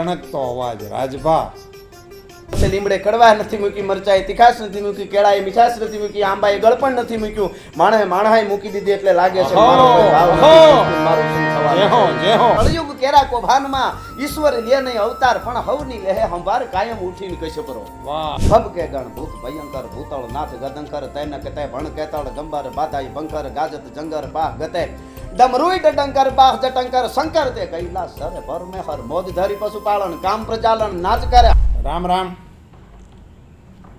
ડણકતો અવાજ રાજભા. લીમડે કડવા નથી મૂકી મરચાએ તીખાશ નથી મૂકી કેળાએ મીઠાશ નથી મૂકી આંબાએ ગળપણ નથી મૂક્યું. માણસે માણહાએ મૂકી દીધી એટલે લાગે છે. કળિયુગ કેરા કોભાનમાં ઈશ્વર લે નહીં અવતાર પણ હવની લેહે હંભાર કાયમ ઉઠીને કશે પરો. ભબ કે ગણ ભૂત ભયંકર ભૂતળ નાથ ગદંકર તૈન કતે ભણ કેતળ ગંબર બાધાઈ બંકર ગાજત જંગર બાહ ગતે. ડમરુઈ ડટંકર બાહ જટંકર, શંકર તે કૈલાસ સરે ભર મે હર મોજ ધરી પશુપાલન, કામ પ્રજાલન, નાચ કરે રામ રામ.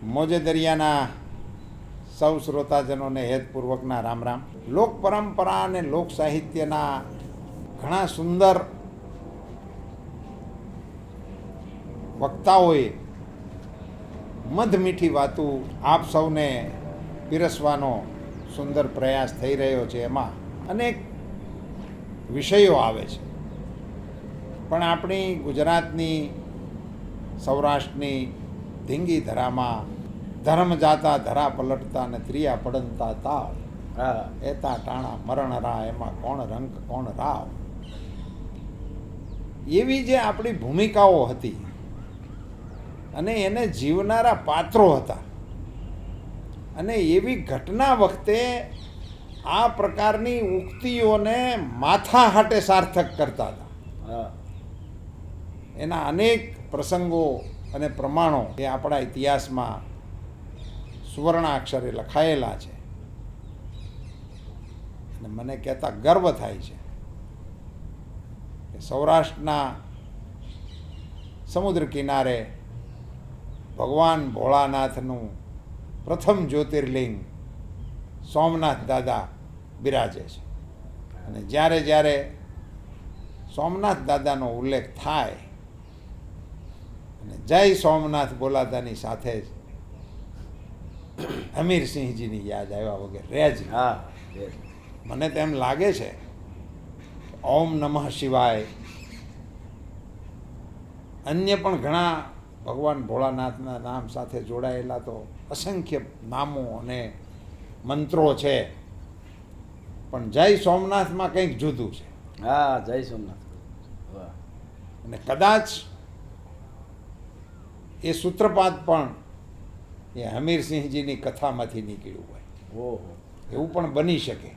મોજે દરિયાના સૌ શ્રોતાજનોને હેતપૂર્વકના રામ રામ. લોક પરંપરા અને લોક સાહિત્યના ઘણા સુંદર વક્તાઓએ મધમીઠી વાતો આપ સૌને પીરસવાનો સુંદર પ્રયાસ થઈ રહ્યો છે એમાં. અનેક વિષયો આવે છે. પણ આપણી ગુજરાતની સૌરાષ્ટ્રની ધીંગી ધરામાં ધર્મ જાતા ધરા પલટતા ને ત્રિયા પડનતા તાવ. એતા ટાણા મરણ રા એમાં કોણ રંગ કોણ રાવ? એવી જે આપણી ભૂમિકાઓ હતી અને એને જીવનારા પાત્રો હતા. અને એવી ઘટના વખતે આ પ્રકારની ઉક્તિઓને માથા હાટે સાર્થક કરતા હતા. એના અનેક પ્રસંગો અને પ્રમાણો એ આપણા ઇતિહાસમાં સુવર્ણાક્ષરે લખાયેલા છે. અને મને કહેતા ગર્વ થાય છે કે સૌરાષ્ટ્રના સમુદ્ર કિનારે ભગવાન ભોળાનાથનું પ્રથમ જ્યોતિર્લિંગ સોમનાથ દાદા બિરાજે છે. અને જ્યારે જ્યારે સોમનાથ દાદાનો ઉલ્લેખ થાય અને જય સોમનાથ બોલાતાની સાથે જ હમીરસિંહજીની યાદ આવ્યા વગર રહે જ. હા મને તો એમ લાગે છે ઓમ નમઃ શિવાય. અન્ય પણ ઘણા ભગવાન ભોળાનાથના નામ સાથે જોડાયેલા તો અસંખ્ય નામો અને મંત્રો છે. પણ જય સોમનાથમાં કંઈક જુદું છે. હા જય સોમનાથ. અને કદાચ એ સૂત્રપાત પણ એ હમીરસિંહજીની કથામાંથી નીકળ્યું હોય. ઓહો. એવું પણ બની શકે.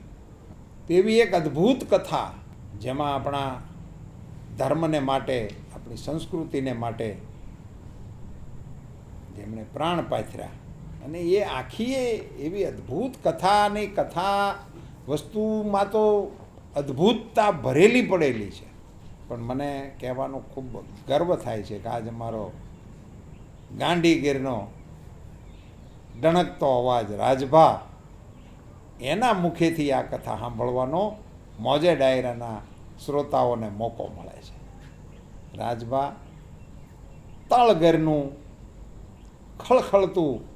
તેવી એક અદ્ભુત કથા જેમાં આપણા ધર્મને માટે આપણી સંસ્કૃતિને માટે જેમણે પ્રાણ પાથર્યા. અને એ આખી એવી અદ્ભુત કથાની કથા વસ્તુમાં તો અદ્ભુતતા ભરેલી પડેલી છે. પણ મને કહેવાનો ખૂબ ગર્વ થાય છે કે આજ અમારો ગાંડીગીરનો ડણકતો અવાજ, રાજભા, એના મુખેથી આ કથા સાંભળવાનો મોજે ડાયરાના શ્રોતાઓને મોકો મળે છે. રાજભા, તળગરનું ખળખળતું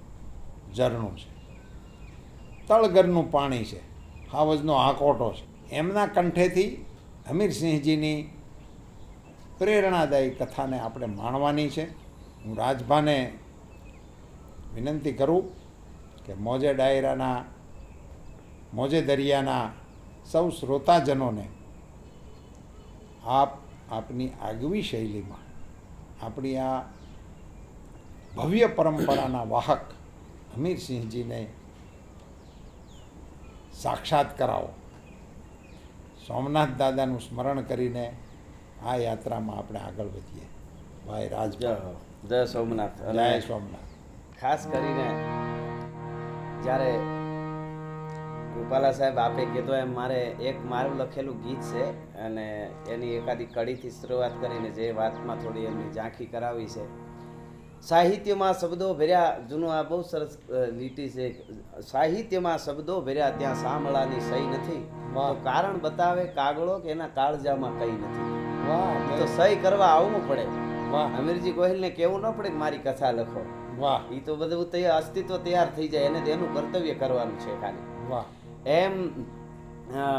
ઝરણું છે. તળગરનું પાણી છે. હાવજનો હાકોટો છે. એમના કંઠેથી હમીરસિંહજીની પ્રેરણાદાયી કથાને આપણે માણવાની છે. હું રાજભાને વિનંતી કરું કે મોજે ડાયરાના, મોજે દરિયાના સૌ શ્રોતાજનોને આપ આપની આગવી શૈલીમાં આપણી આ ભવ્ય પરંપરાના વાહક હમીરસિંહજીને સાક્ષાત કરાવો. સોમનાથ દાદાનું સ્મરણ કરીને આ યાત્રામાં આપણે આગળ વધીએ. ભાઈ રાજ જય સોમનાથ. જય સોમનાથ. ખાસ કરીને જ્યારે ગોપાલા સાહેબ આપે કીધું એમ મારે એક મારું લખેલું ગીત છે અને એની એકાદી કડીથી શરૂઆત કરીને જે વાતમાં થોડી એમની ઝાંખી કરાવી છે સાહિત્યમાં શબ્દો ભર્યા જૂનું આ બહુ સરસ લીટી છે. સાહિત્યમાં શબ્દો ભર્યા ત્યાં સાંભળાની સહી નથી. કારણ બતાવે કાગળો કે એના કાળજામાં કઈ નથી. વાહ તો સહી કરવા આવવું પડે. વાહ. અમીરજી ગોહિલને કેવું ન પડે કે મારી કથા લખો? વાહ. એ તો બધું તૈયાર અસ્તિત્વ તૈયાર થઈ જાય. એને તેનું કર્તવ્ય કરવાનું છે ખાલી. વાહ. એમ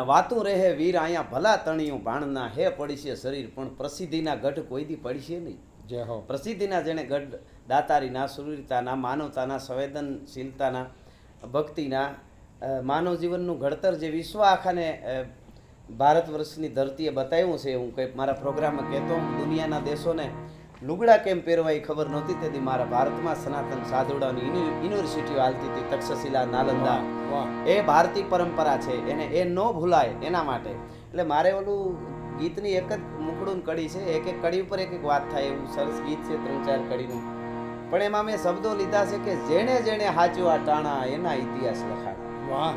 વાતું રહે વીર અહીંયા ભલા તણિયું ભાણના હે પડીશે શરીર પણ પ્રસિદ્ધિના ગઢ કોઈ દી પડશે નહીં. જય હો. પ્રસિદ્ધિના જેણે ગઢ દાતારીના સુરવીરતાના માનવતાના સંવેદનશીલતાના ભક્તિના માનવ જીવનનું ઘડતર જે વિશ્વ આખાને ભારત વર્ષની ધરતીએ બતાવ્યું છે હું કંઈક મારા પ્રોગ્રામમાં કહેતો હું દુનિયાના દેશોને લુગડા કેમ પહેરવા એ ખબર નહોતી તેથી મારા ભારતમાં સનાતન સાધુડાની યુનિ- યુનિવર્સિટીઓ હાલતી હતી તક્ષશિલા નાલંદા. એ ભારતીય પરંપરા છે એને એ ન ભૂલાય એના માટે. એટલે મારે ઓલું ગીતની એક જ મુકડું કડી છે એક એક કડી ઉપર એક એક વાત થાય એવું સરસ ગીત છે ત્રણ ચાર કડીનું. પણ એમાં મેં શબ્દો લીધા છે કે જેણે જેણે હાચવા ટાણા એના ઇતિહાસ લખાણા. વાહ.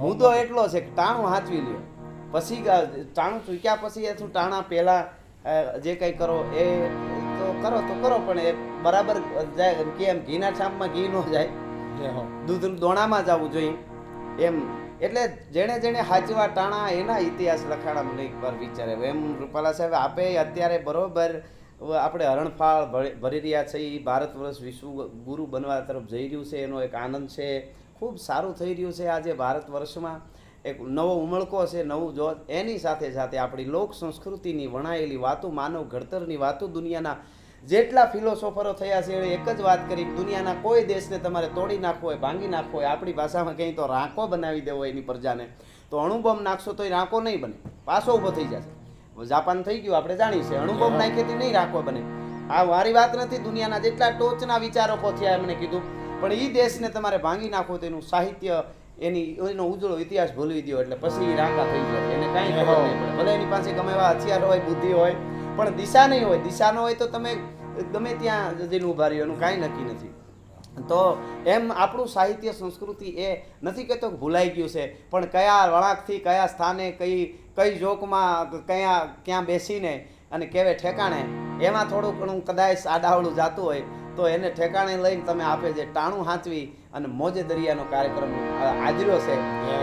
મુદ્દો એટલો છે કે ટાણું હાચવી લ્યો. પછી ટાણું ચૂક્યા પછી એ શું ટાણા પહેલાં જે કંઈ કરો એ તો કરો તો કરો પણ એ બરાબર જાય કેમ ઘીના છાપમાં ઘી ન જાય. જય દૂધ દોણામાં જવું જોઈએ. એમ એટલે જેણે જેણે હાચવા ટાણા એના ઇતિહાસ લખાણા મને પર વિચારે. એમ રૂપાલા સાહેબ, આપે અત્યારે બરોબર આપણે હરણફાળ ભરી- રહ્યા છીએ ભારત વર્ષ વિશ્વ ગુરુ બનવા તરફ જઈ રહ્યું છે, એનો એક આનંદ છે, ખૂબ સારું થઈ રહ્યું છે આજે ભારત વર્ષમાં. એક નવો ઉમળકો છે નવું જો, એની સાથે સાથે આપણી લોક સંસ્કૃતિની વણાયેલી વાતો, માનવ ઘડતરની વાતો દુનિયાના જેટલા ફિલોસોફરો થયા છે એણે એક જ વાત કરી દુનિયાના કોઈ દેશને તમારે તોડી નાખવો હોય ભાંગી નાખવો હોય આપણી ભાષામાં કંઈ તો રાંકો બનાવી દેવો એની પ્રજાને. તો અણુબોમ્બ નાખશો તો એ રાંકો નહીં બને પાછો ઊભો થઈ જશે. જાપાન થઈ ગયું આપણે જાણીએ છીએ અણુબોમ્બ નાખેથી નહીં રાંકો બને. આ મારી વાત નથી દુનિયાના જેટલા ટોચના વિચારકો થયા એમને કીધું પણ એ દેશને તમારે ભાંગી નાખો તો એનું સાહિત્ય એની એનો ઉજળો ઇતિહાસ ભૂલવી દો એટલે પછી રાંકા થઈ જાય એને કાંઈ ખબર નહીં પડે. ભલે એની પાસે ગમે એવા હથિયાર હોય બુદ્ધિ હોય પણ દિશા નહીં હોય. દિશા ન હોય તો તમે ગમે ત્યાં જઈને ઊભા રહ્યો એનું કાંઈ નક્કી નથી. તો એમ આપણું સાહિત્ય સંસ્કૃતિ એ નથી કહેતો ભૂલાઈ ગયું છે, પણ કયા વળાંકથી, કયા સ્થાને, કઈ કઈ જોકમાં, કયા, ક્યાં બેસીને અને કેવે ઠેકાણે, એમાં થોડું ઘણું કદાચ આડાવડું જાતું હોય તો એને ઠેકાણે લઈને તમે આપે જે ટાણું હાંચવી અને મોજે દરિયાનો કાર્યક્રમ આ છે.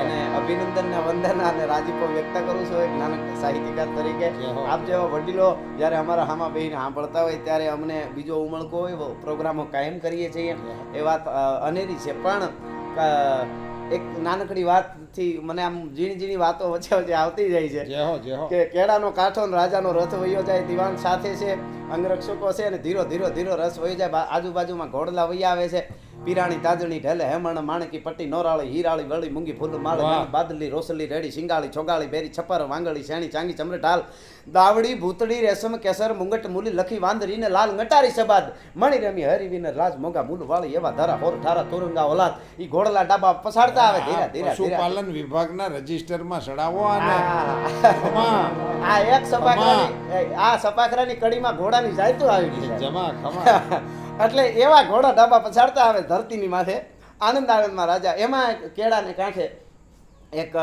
એને અભિનંદન ને વંદન અને રાજીપો વ્યક્ત કરું છું એક નાનક સાહિત્યકાર તરીકે. આપ જેવા વડીલો જ્યારે અમારા હામાં બેહીને સાંભળતા હોય ત્યારે અમને બીજો ઉમળકો હોય પ્રોગ્રામો કાયમ કરીએ છીએ. એ વાત અનેરી છે. પણ એક નાનકડી વાતથી મને આમ ઝીણી ઝીણી વાતો વચ્ચે વચ્ચે આવતી જાય છે. કે કેળાનો કાંઠો ને રાજાનો રથ વયો જાય દિવાન સાથે છે અંગરક્ષકો છે અને ધીરો ધીરો ધીરો રસ વહી જાય આજુબાજુમાં ઘોડલા વહી આવે છે. પીરાણી તાજણી ઢેલે હેમણ માણકી પટ્ટી નોરાળી હીરાળી વળી મૂંગી ફૂલ માળ બાદલી રોસલી રેડી શિંગાળી છોગાળી બેરી છપર વાંગળી શેણી ચાંગી ચમરે ઢાલ દાવડી ભૂતડી રેશમ કેસર મુંગટ મૂલી લખી વાંદરીને લાલ ગટારી સબાદ મણી રમી હરી વિનર રાજ મોગા મૂલ વાળી એવા ધારા હોર ધારા તોરંગા ઓલાદ ઈ ઘોડલા ડાબા પસાડતા આવે ધીરા ધીરા પશુપાલન વિભાગના રજીસ્ટરમાં સડાવો અને આ એક સપાખરાની આ સપાખરાની કડીમાં ઘોડાની જાયતું આવી ગઈ જમા ખમા એટલે એવા ઘોડા ડાબા પછાડતા આવે ધરતીની માથે. આનંદ આનંદમાં રાજા, એમાં કેળાને કાંઠે એક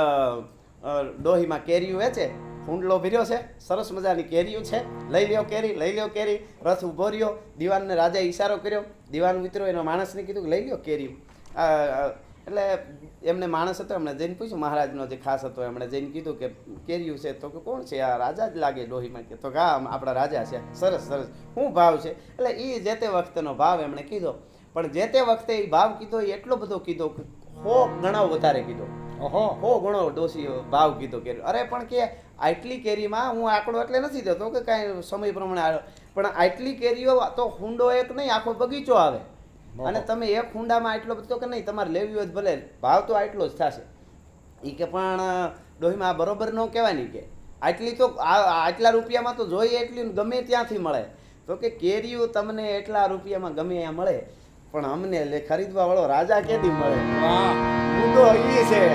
ડોહીમાં કેરીઓ વેચે ફૂંડલો ભર્યો છે, સરસ મજાની કેરીઓ છે. લઈ લ્યો કેરી, લઈ લ્યો કેરી, રથ ઊભો રહ્યો, દિવાનને રાજાએ ઈશારો કર્યો. દિવાન મિત્રો એનો માણસને કીધું લઈ લ્યો કેરી. એટલે એમને માણસ હતો એમણે જઈને પૂછ્યું મહારાજનો જે ખાસ હતો એમણે જઈને કીધું કે કેરીયું છે. તો કે કોણ છે? આ રાજા જ લાગે ડોહીમાં કે. તો કે હા આપણા રાજા છે. સરસ સરસ. શું ભાવ છે? એટલે એ જે તે વખતનો ભાવ એમણે કીધો. પણ જે તે વખતે એ ભાવ કીધો એ એટલો બધો કીધો કે હો ગણા વધારે કીધો. ઓહો. હો ઘણો ડોસી ભાવ કીધો કેરી અરે પણ કે આટલી કેરીમાં હું આંકડો એટલે નથી દેતો કે કાંઈ સમય પ્રમાણે આવ્યો પણ આટલી કેરીઓ તો હુંડો એક નહીં આખો બગીચો આવે. અને તમે એક હુંડામાં આટલો બધો કે નહીં તમારે લેવી હોય ભલે ભાવ તો આટલો જ થશે. એ કે પણ ડોહીમાં આ બરોબર ન કહેવાય નહીં કે. આટલી તો આ- આટલા રૂપિયામાં તો જોઈએ એટલી ગમે ત્યાંથી મળે. તો કે કેરીઓ તમને એટલા રૂપિયામાં ગમે ત્યાં મળે પણ અમને લે ખરીદવા વાળો રાજા કેદી મળે? મુદ્દો એ છે.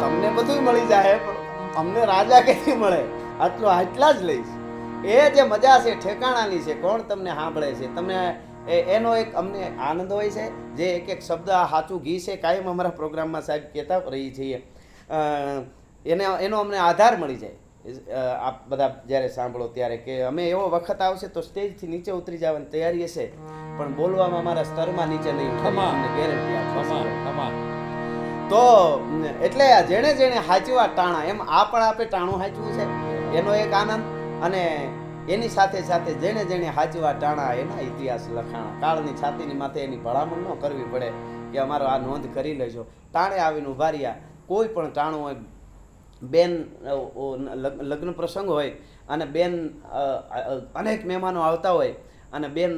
તમને બધું મળી જાય પણ અમને રાજા કેથી મળે? આટલો આટલા જ લઈશ. એ જે મજા છે ઠેકાણાની છે કોણ તમને સાંભળે છે? તમને એ- એનો એક અમને આનંદ હોય છે જે એક એક શબ્દ આ સાચું ઘી છે કાયમ અમારા પ્રોગ્રામમાં સાહેબ કહેતા રહી છીએ એને એનો અમને આધાર મળી જાય આપ બધા જ્યારે સાંભળો ત્યારે કે અમે એવો વખત આવશે તો સ્ટેજથી નીચે ઉતરી જવાની તૈયારી હશે પણ બોલવામાં અમારા સ્તરમાં નીચે નહીં. ખમા. ગેરંટી ખમા ખમા તો એટલે આ જેણે જેણે હાચવા ટાણા એમ આ પણ આપણે ટાણું હાચવું છે એનો એક આનંદ અને એની સાથે સાથે જેણે જેણે હાચવા ટાણા એના ઇતિહાસ લખાણા. કાળની છાતીની માથે એની ભલામણ ન કરવી પડે કે અમારો આ નોંધ કરી લેજો. ટાણે આવીને ઊભા કોઈ પણ ટાણું હોય, બેન લગ્ન પ્રસંગ હોય અને બેન અનેક મહેમાનો આવતા હોય અને બેન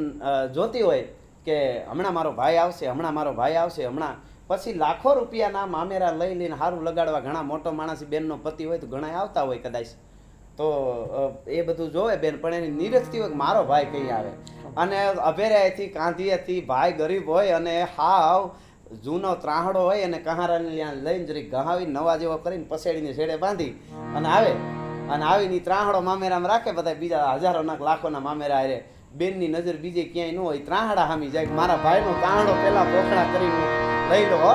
જોતી હોય કે હમણાં મારો ભાઈ આવશે, હમણાં મારો ભાઈ આવશે, હમણાં. પછી લાખો રૂપિયાના મામેરા લઈ લઈને સારું લગાડવા ઘણા મોટો માણસ બેનનો પતિ હોય તો ઘણા આવતા હોય કદાચ. તો એ બધું જોવે બેન, પણ એની નિરખતી હોય મારો ભાઈ કઈ આવે? અને અભેરાયથી કાંધીએથી ભાઈ ગરીબ હોય અને હાવ જૂનો ત્રાહડો હોય અને કહારાને ત્યાં લઈને જરી ગહાવી, નવા જેવો કરીને પસેડીને છેડે બાંધી અને આવે. અને આવીને ત્રાહડો મામેરામાં રાખે બધા બીજા હજારો નાક લાખોના મામેરા આવે બેનની નજર બીજે ક્યાંય ન હોય. ત્રાહડા હામી જાય. મારા ભાઈનો ત્રાહડો પહેલાં ભોખડા કરીને લઈ લો.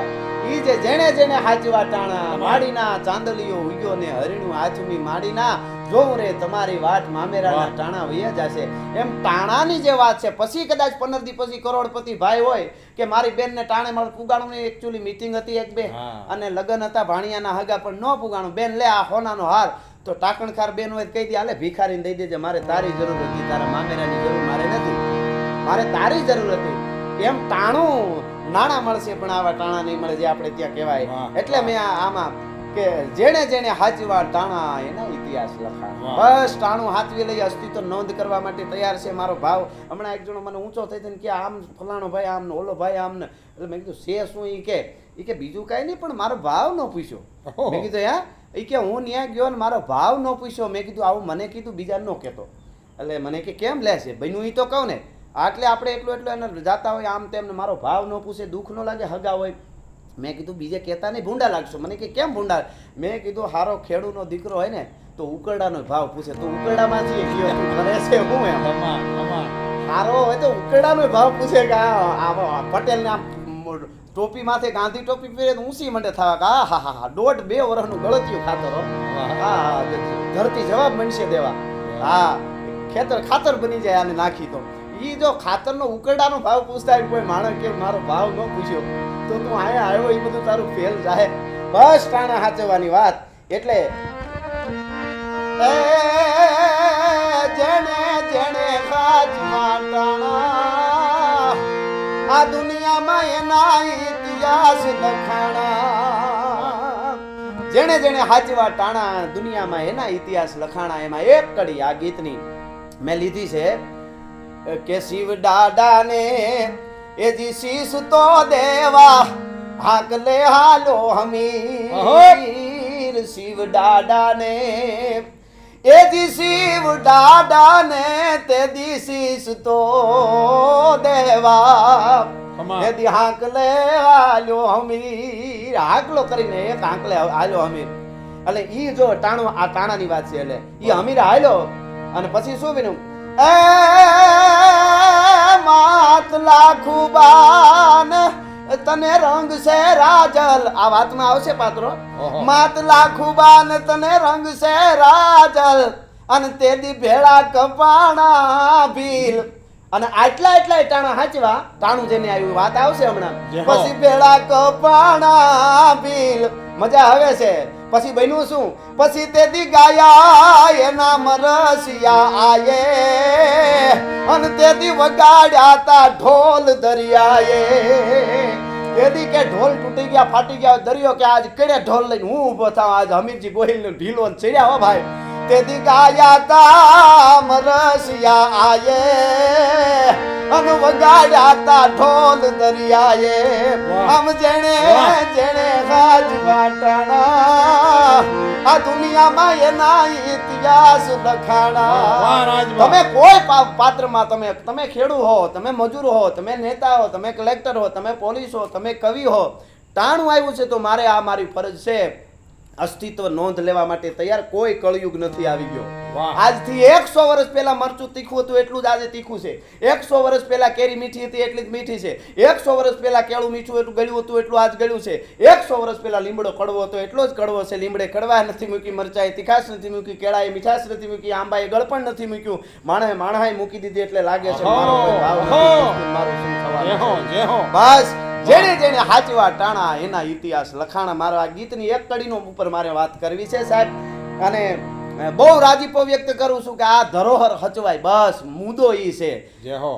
ઈ જે જેણે જેણે હાચવા ટાણા માડીના ચાંદલીઓ ઉગ્યો ને હરિણું આચમી માડીના જોઉં રે તમારી વાટ મામેરાના ટાણા વૈયા જશે. એમ ટાણાની જે વાત છે પછી કદાચ પંદર દી પછી કરોડપતિ ભાઈ હોય કે મારી બેનને ટાણે મારે પુગાણું એકચ્યુઅલી મીટિંગ હતી એક બે અને લગ્ન હતા ભાણિયાના હગા પણ ન પુગાણું. બેન લે આ હોનાનો હાર. તો ટાકણખાર બેન હોય કહી દે હાલે ભિખારીને દઈ દેજે મારે તારી જરૂર હતી તારા મામેરાની જરૂર મારે નથી. મારે તારી જરૂર હતી. એમ ટાણું નાણાં મળશે પણ આવા ટાણા નહીં મળે જે આપણે ત્યાં કહેવાય. એટલે મેં આમાં કે જેણે જેણે હાચવા ટાણા એના ઇતિહાસ લખા બસ ટાણું હાથવી લઈ અસ્તિત્વ નોંધ કરવા માટે તૈયાર છે મારો ભાવ. હમણાં એક જણો મને ઊંચો થઈ થઈને કે આમ ફલાણો ભાઈ આમ ઓલો ભાઈ આમ ને એટલે મેં કીધું છે શું ઈ કે? એ કે બીજું કાંઈ નહીં પણ મારો ભાવ ન પૂછ્યો. મેં કીધું હા? ઈ કે હું ત્યાં ગયો ને મારો ભાવ ન પૂછ્યો. મેં કીધું આવું મને કીધું બીજા ન કહેતો. એટલે મને કે કેમ લે છે? બન્યું ઈ તો કહું ને. આટલે આપણે એટલું એટલું એને જાતા હોય આમ તેમને મારો ભાવ ન પૂછે દુઃખ ન લાગે હગા હોય. મેં કીધું બીજે કહેતા નહીં ભૂંડા લાગશો. મને કે કેમ ભૂંડા? મેં કીધું હારો ખેડૂનો દીકરો હોય ને તો ઉકરડાનો ભાવ પૂછે. તો ઉકરડામાંથી ગયો તું કરે છે હું એમ. ખમા હોય તો ઉકરડાનો ભાવ પૂછે કે આ પટેલને આમ ટોપી માથે ગાંધી ટોપી પહેરે તો ઊંચી મંડે થવા કે હા હા હા દોઢ બે વર્ષનું ગળતિયું ખાતર હા ધરતી જવાબ બનશે દેવા. હા ખેતર ખાતર બની જાય આને નાખી તો. ઈ જો ખાતરનો ઉકરડાનો ભાવ પૂછતા કોઈ માણસ કે મારો ભાવ ન પૂછ્યો, તો તું આયા આવ્યો એ બધું તારું ફેલ જાય બસ ટાણા હાચવવાની વાત. એટલે એ જેણે જેણે ખાચવા ટાણા, આ દુનિયામાં એના ઇતિહાસ લખાણા. જેણે જેણે હાચવા ટાણા, દુનિયામાં એના ઇતિહાસ લખાણા, એમાં એક કડી આ ગીતની મેં લીધી છે. કે શિવ દાદાને એ જી શીશ તો દેવા. હાક લે હાલો હમીર. શિવ દાદાને એ જી શિવ દાદાને તે દી શીશ તો દેવા. ખમા. એ દી હાક લે હાલો હમીર. હાકલો કરીને એક હાકલે હાલો હમીર. એટલે ઈ જો ટાણું આ ટાણાની વાત છે એટલે. ઈ હમીર હાલ્યો. અને પછી શું બન્યું એ માત લાખુબાન તને રંગ છે રાજલ. આ વાતમાં આવશે પાત્રો? માત લાખુ બાન તને રંગ છે રાજલ. અને તેદી ભેળા કપાણા ભીલ. અને આટલા એટલા ટાણા હાચવા? ટાણું જેને આવ્યું વાત આવશે હમણાં. પછી ભેળા કપાણા ભીલ. મજા આવે છે. પછી બન્યું શું? પછી તેથી ગાયા એના મરસિયા આયે. અને તેથી વગાડ્યા તા ઢોલ દરિયાએ. તેથી કે ઢોલ તૂટી ગયા ફાટી ગયા દરિયો કે આજ કેડે ઢોલ લઈને હું ઊભો થાવ આજ હમીરજી ગોહિલનું ઢીલો ચડ્યા હો ભાઈ. તેથી ગાયા તા મરસિયા આયે. અને વગાડ્યા તા ઢોલ દરિયાએ. આમ જેણે જેણે વાટાણા. આ દુનિયામાં એના ઇતિહાસ લખાણા. તમે કોઈ પાત્રમાં તમે તમે ખેડૂત હો તમે મજૂર હો તમે નેતા હો તમે કલેક્ટર હો તમે પોલીસ હો તમે કવિ હો ટાણું આવ્યું છે તો મારે આ મારી ફરજ છે. અસ્તિત્વ નોંધ લેવા માટે તૈયાર કોઈ કળયુગ નથી આવી ગયો. આજથી એકસો વર્ષ પહેલા મરચું તીખું હતું એટલું જ આજે તીખું છે. એકસો વર્ષ પહેલા કેરી મીઠી હતી એટલી જ મીઠી છે. એકસો વર્ષ પહેલા કેળું મીઠું એટલું ગળ્યું હતું એટલું આજ ગળ્યું છે. એકસો વર્ષ પહેલા લીમડો કડવો હતો એટલો જ કડવો છે. લીમડે કડવા નથી મૂકી મરચાએ તીખાશ નથી મૂકી કેળાએ મીઠાશ નથી મૂકી આંબાએ ગળપણ નથી મૂક્યું. માણસે માણહાએ મૂકી દીધી એટલે લાગે છે બસ જેને જેને હાચવા ટાણા એના ઇતિહાસ લખાણા મારા ગીતની એક કડીનો ઉપર મારે વાત કરવી છે સાહેબ. અને બહુ રાજીપો વ્યક્ત કરું છું કે આ ધરોહર હચવાય. બસ મુદ્દો ઈ છે. જે હો.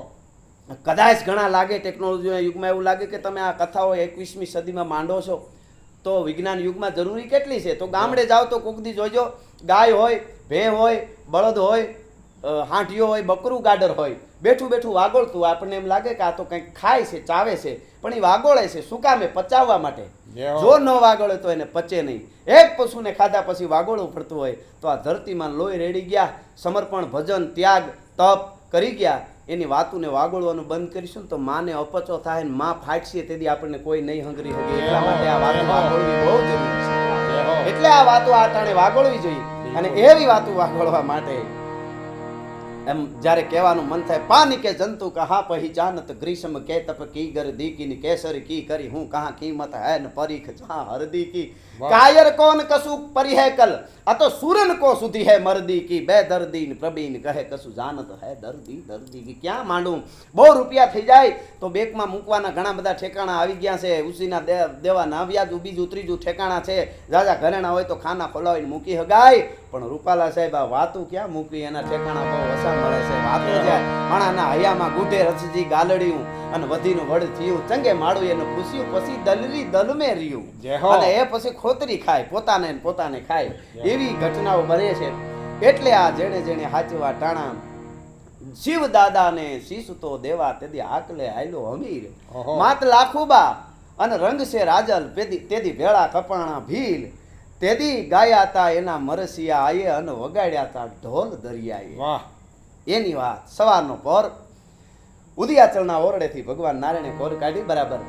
કદાચ ઘણા લાગે ટેકનોલોજીના યુગમાં એવું લાગે કે તમે આ કથાઓ એકવીસમી સદીમાં માંડો છો. તો વિજ્ઞાન યુગમાં જરૂરી કેટલી છે? તો ગામડે જાઓ તો કોકદી જોજો. ગાય હોય ભે હોય બળદ હોય હાંઠીઓ હોય બકરું ગાડર હોય. બેઠું બેઠું વાગોળતું આપણને એમ લાગે કે આ તો કંઈક ખાય છે ચાવે છે. પણ એ વાગોળે છે. શું કામે પચાવવા માટે. જો ન વાગોળે તો એને પચે નહીં. એક પશુને ખાધા પછી વાગોળવું પડતું હોય તો આ ધરતીમાં લોહી રેડી ગયા સમર્પણ ભજન ત્યાગ તપ કરી ગયા. એની વાતુને વાગોળવાનું બંધ કરીશું તો માને અપચો થાય ને માં ફાટશે તેથી આપણને કોઈ નહીં હંગરી શકે. એટલા માટે આ વાતો વાગોળવી બહુ જરૂરી છે. એટલે આ વાતો આ ટાણે વાગોળવી જોઈએ. અને એવી વાતો વાગોળવા માટે એમ જ્યારે કહેવાનું મન થાય પાની કે જંતુ કહા પહેચાનત ગ્રીષ્મ કે તપ કી ગર દીકીની કેસરી કી કરી હું કહા કીમત હૈ ન પરીખ જહાં હરદી કી. કાયર કોન કસુ પરી હૈ કલ? આ તો સુરન કો સુધી હે મરદી કી બે દર્દી પ્રબીન કહે કસુ જાનત હે દર્દી દર્દી કી ક્યાં માંડું બહુ રૂપિયા થઈ જાય તો બેંકમાં મૂકવાના ઘણા બધા ઠેકાણા આવી ગયા છે. ઉસીના દેવાના વ્યાજ બીજું, ત્રીજું ઠેકાણા છે. જાજા ઘરેણા હોય તો ખાના ખોલાવીને મૂકી હગાય. પણ રૂપાલા સાહેબ આ વાતું ક્યાં મૂકવી? એના ઠેકાણા બહુ વસા મળે છે. વાતો જાય. માણાના હૈયામાં ગુટે રસજી ગાલડ્યું. અને વધીનું વડ થયું. ચંગે માળું એને પૂછ્યું પછી દલરી દલમે રહ્યું. અને એ પછી ખોતરી ખાય પોતાને પોતાને ખાય. એવી ઘટનાઓ બને છે. એટલે આ જેણે જેણે હાચવા ટાણા શિવ દાદાને શીસતો દેવા તેદી આકલે આયલો અમીર. માત લાખુબા અને રંગ છે રાજલ તેદી ભેળા કપાણા ભીલ. તેદી ગાયા તા એના મરસિયા આયે અને વગાડ્યા તા ઢોલ દરિયાએ. એની વાત સવારનો પોર ઉદયાચળના ઓરડેથી ભગવાન નારાયણે કોર કાઢી બરાબર.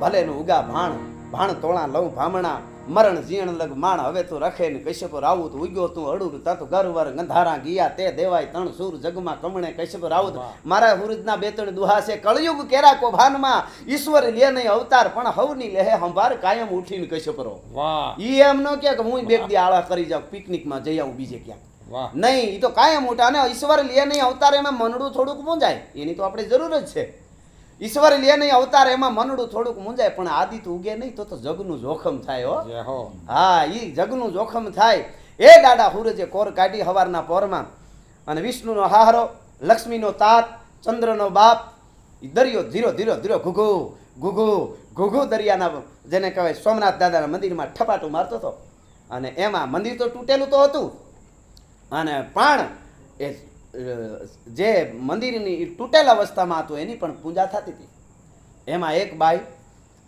ભલેનું ઉગા ભાણ ભાણ તોળા લઉં ભામણા મરણ જીણ લગ માણ હવે તું રખે ને કશ્યપ રાવું તું ઉગ્યો તું અડુર તત ગરવર ગંધારા ગયા તે દેવાય તણ સુર જગમાં કમણે કશ્યપ રાઉત. મારા હુરજના બે ત્રણ દુહા છે કળયુગ કેરા કો ભાનમાં ઈશ્વર લે નહીં અવતાર પણ હવની લેહે હંભાર કાયમ ઉઠીને કશ્યપ રહો ઈ એમ ન કે હું બેગ દી આળા કરી જાઉં પિકનિકમાં જઈ આવું બીજે ક્યાંક. નહીં એ તો કાયમ મોટા અને ઈશ્વર લે નહીં અવતાર એમાં મનડું થોડુંક મૂંજાય એની તો આપણે જરૂર જ છે. ઈશ્વર લે નહીં અવતાર એમાં મનડું થોડુંક મૂંજાય પણ આદિ તો ઉગે નહીં તો તો જગનું જોખમ થાય હો. હા. એ જગનું જોખમ થાય. એ દાડા હુરજે કોર કાઢી હવારના પોરમાં. અને વિષ્ણુનો હારો લક્ષ્મીનો તાત ચંદ્રનો બાપ દરિયો ધીરો ધીરો ધીરો ઘુઘુ ઘુઘુ ઘુઘુ દરિયાના જેને કહેવાય સોમનાથ દાદાના મંદિરમાં ઠપાટું મારતો હતો. અને એમાં મંદિર તો તૂટેલું તો હતું. અને પણ એ જે મંદિરની તૂટેલ અવસ્થામાં હતું, એની પણ પૂજા થતી હતી. એમાં એક બાઈ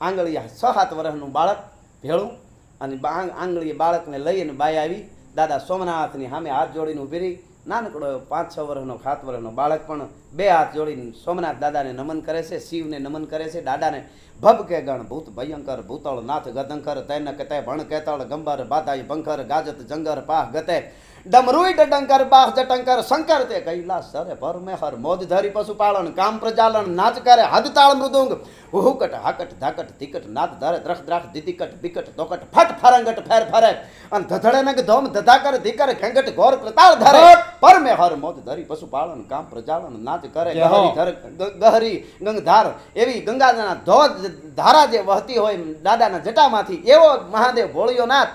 આંગળીયા છ સાત વર્ષનું બાળક ભેળું અને આંગળીએ બાળકને લઈ અને બાઈ આવી. દાદા સોમનાથની સામે હાથ જોડીને ઊભી રહી. નાનકડો પાંચ છ વર્ષનો સાત વર્ષનો બાળક પણ બે હાથ જોડીને સોમનાથ દાદાને નમન કરે છે, શિવને નમન કરે છે. દાદાને ભબ કે ગણ, ભૂત ભયંકર ભૂતળ નાથ ગદંકર તૈન કતે ભણ કેતળ ગંબર બાધાય ભંખર, ગાજત જંગર પાહ ગતે. ડમરુઈ ડડંકર બાહ જટંકર શંકર તે કૈલાસ સરે પર મે હર મોજ ધરી પશુપાલન કામ પ્રજાલન નાચ કરે હદતાળ મૃદુંગ હુકટ હાકટ ધાકટ ધીકટ નાદ ધરે દ્રખ દ્રાખ દિતિકટ બિકટ તોકટ ફટ ફરંગટ ફેર ફરે. અને ધધડે નગ ધોમ ધધાકર ધીકર ખેંગટ ઘોર કૃતાળ ધરે. પર મે હર મોજ ધરી પશુપાલન કામ પ્રજાલન નાચ કરે ગહરી ધર ગહરી ગંગધાર. એવી ગંગાના ધોધ ધારા જે વહતી હોય દાદાના જટામાંથી એવો મહાદેવ ભોળિયો નાથ.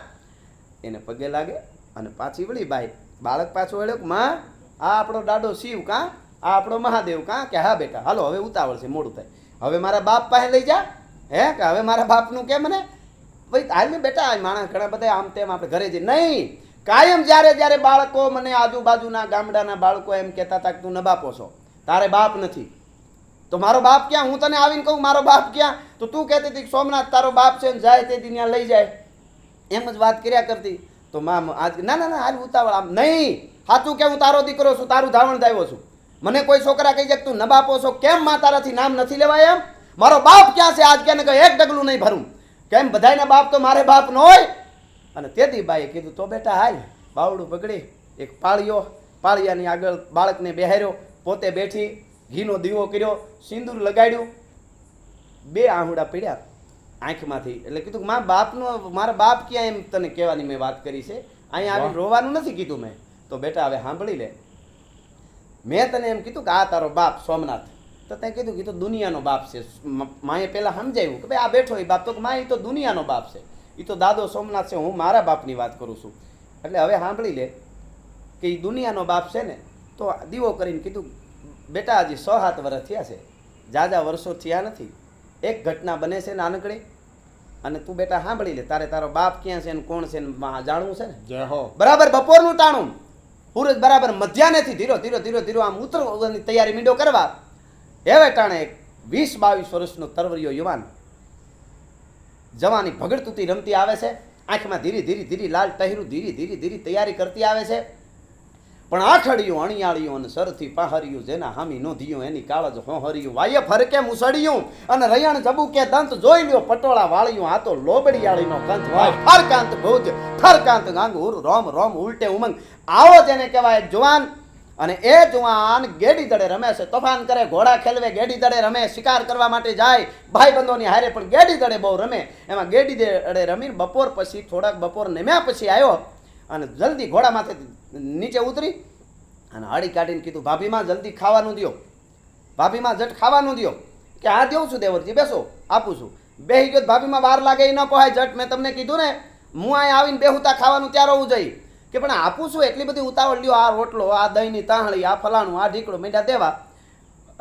એને પગે લાગે અને પાછી વળી બાઈ, બાળક પાછું વળ્યો માં, આ આપણો દાડો શિવ કાં? આ આપણો મહાદેવ કાં? કે, હા બેટા, હાલો, હવે ઉતાવળ છે, મોડું થાય. હવે મારા બાપ પાસે લઈ જા, હે? કે, હવે મારા બાપનું કે મને? ભાઈ, હાલ બેટા માણસ ઘણા બધા આમ તેમ આપણે ઘરે જઈ નહીં, કાયમ જ્યારે જ્યારે બાળકો મને આજુબાજુના ગામડાના બાળકો એમ કહેતા હતા કે, તું ન બાપો છો, તારે બાપ નથી. તો મારો બાપ ક્યાં? હું તને આવીને કહું, મારો બાપ ક્યાં? તો તું કહેતી હતી સોમનાથ તારો બાપ છે ને જાય તે ત્યાં લઈ જાય. એમ જ વાત કર્યા કરતી. તો માં આજ ના ના ના હાલ ઉતાવળ આમ નહીં. સાચું કે હું તારો દીકરો છું, તારું ધાવણ થાય છું. મને કોઈ છોકરા કહી જાય તું નબાપો છો, કેમ માં તારાથી નામ નથી લેવાય એમ? મારો બાપ ક્યાં છે? આજ કે ને એક ડગલું નહીં ભરું. કેમ બધાયના બાપ તો મારે બાપ ન હોય? અને તેથી બાઈએ કીધું, તો બેટા હાલ, બાવડું પકડી એક પાળિયો પાળિયાની આગળ બાળકને બેહાર્યો, પોતે બેઠી, ઘીનો દીવો કર્યો, સિંદૂર લગાડ્યું. બે આહુડા પડ્યા. આંખમાંથી. એટલે કીધું કે મા બાપનો મારા બાપ ક્યાં એમ તને કહેવાની મેં વાત કરી છે? અહીંયા આવીને રોવાનું નથી કીધું મેં. તો બેટા હવે સાંભળી લે. મેં તને એમ કીધું કે આ તારો બાપ સોમનાથ. તો તે કીધું કીધું દુનિયાનો બાપ છે. મ- માએ પહેલાં સમજાવ્યું કે ભાઈ આ બેઠો એ બાપ. તો કે મા એ તો દુનિયાનો બાપ છે. એ તો દાદો સોમનાથ છે હું મારા બાપની વાત કરું છું. એટલે હવે સાંભળી લે કે એ દુનિયાનો બાપ છે ને તો દીવો કરીને કીધું બેટા હજી સો સાત વર્ષ થયા છે. જાજા વર્ષો થયા નથી. એક ઘટના બને છે નાનકડી. અને તું બેટા સાંભળી લે તારે તારો બાપ ક્યાં છે ને કોણ છે ને જાણવું છે ને? જય હો. બરાબર બપોરનું ટાણું સૂરજ બરાબર મધ્યાનેથી ધીરો ધીરો ધીરો ધીરો આમ ઉતરવાની તૈયારી મીંડો કરવા. એવે ટાણે વીસ બાવીસ વર્ષનો તરવરિયો યુવાન જવાની ભગડતુતી રમતી આવે છે. આંખમાં ધીરે ધીરે ધીરે લાલ ટહેરું ધીરે ધીરે ધીરે તૈયારી કરતી આવે છે. પણ આઠડિયું અણિયાળિયું અને સરથી પહારિયું જેના હામી નોંધ્યું એની કાળજ હોહરિયું. વાય ફરકે મુસળિયું અને રૈયાણ જબુકે દંત જોઈ લ્યો પટોળા વાળ્યું આ તો લોબડિયાળીનો કંથ હોય. ફરકાંત ભુજ ફરકાંત ગાંગુર રોમ રોમ ઉલટે ઉમંગ. આવો જેને કહેવાય જુવાન અને એ જુવાન ગેડી દડે રમે છે. તોફાન કરે ઘોડા ખેલવે ગેડી દડે રમે શિકાર કરવા માટે જાય. ભાઈ બંધોની હારે પણ ગેડી દડે બહુ રમે. એમાં ગેડી દડે રમીને બપોર પછી થોડાક બપોર નમ્યા પછી આવ્યો અને જલ્દી ઘોડામાંથી નીચે ઉતરી અને હાડી કાઢીને કીધું ભાભીમાં જલ્દી ખાવાનું દ્યો. ભાભીમાં જટ ખાવાનું દો કે આ દેવું છું, દેવરજી, બેસો, આપું છું. બેહી ગયો ભાભીમાં વાર લાગે, એ ન પહોંચાય જટ, મેં તમને કીધું ને, હું અહીંયા આવીને બેહુતા ખાવાનું ત્યારે હોવું જઈ. કે, પણ આપું છું, એટલી બધી ઉતાવળ લ્યો આ રોટલો, આ દહીંની તાહળી, આ ફલાણું, આ ઢીકડું મીઠા દેવા.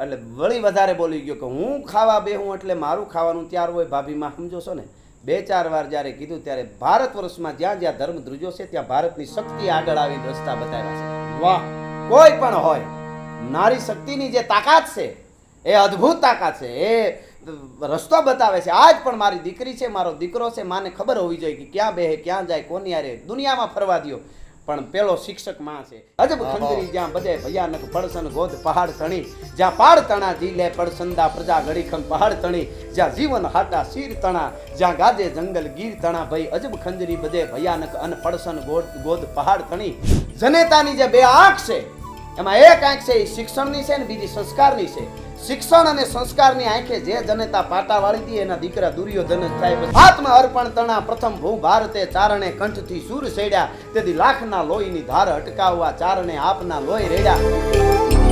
એટલે વળી વધારે બોલી ગયો કે, હું ખાવા બેહું, એટલે મારું ખાવાનું ત્યાર હોય ભાભીમાં સમજો છો ને. બે ચાર વાર જ્યારે કીધું ત્યારે ભારત વર્ષમાં જ્યાં જ્યાં ધર્મ ધ્રુજો છે ત્યાં ભારતની શક્તિ આગળ આવીને રસ્તા બતાવ્યા છે. વાહ. કોઈ પણ હોય નારી શક્તિની જે તાકાત છે એ અદ્ભુત તાકાત છે એ રસ્તો બતાવે છે. આજ પણ મારી દીકરી છે મારો દીકરો છે માને ખબર હોવી જોઈએ કે ક્યાં બેહે ક્યાં જાય કોની આરે દુનિયામાં ફરવા દ્યો. પણ પેલો શિક્ષકમાં છે. અજબ ખંજરી જ્યાં બધે ભયાનક પડસન ગોદ પહાડ તણી જ્યાં પાડ તણા જીલે પડસંદા પ્રજા ગળીખમ પહાડ તણી જ્યાં જીવન હાટા શીર તણા જ્યાં ગાજે જંગલ ગીર તણા ભાઈ અજબ ખંજરી બધે ભયાનક અન પડસન ગોદ ગોદ પહાડ તણી. જનેતાની જે બે આંખ છે એમાં એક આંખ છે એ શિક્ષણની છે ને બીજી સંસ્કારની છે. શિક્ષણ અને સંસ્કારની આંખે જે જનતા પાટા વાળી હતી એના દીકરા દુર્યોધન જ થાય આત્મ અર્પણ તણા પ્રથમ ભૂ ભારતે ચારણે કંઠથી સૂર સેડ્યા તેથી લાખના લોહીની ધાર અટકાવવા ચારણે આપના લોહી રેડ્યા.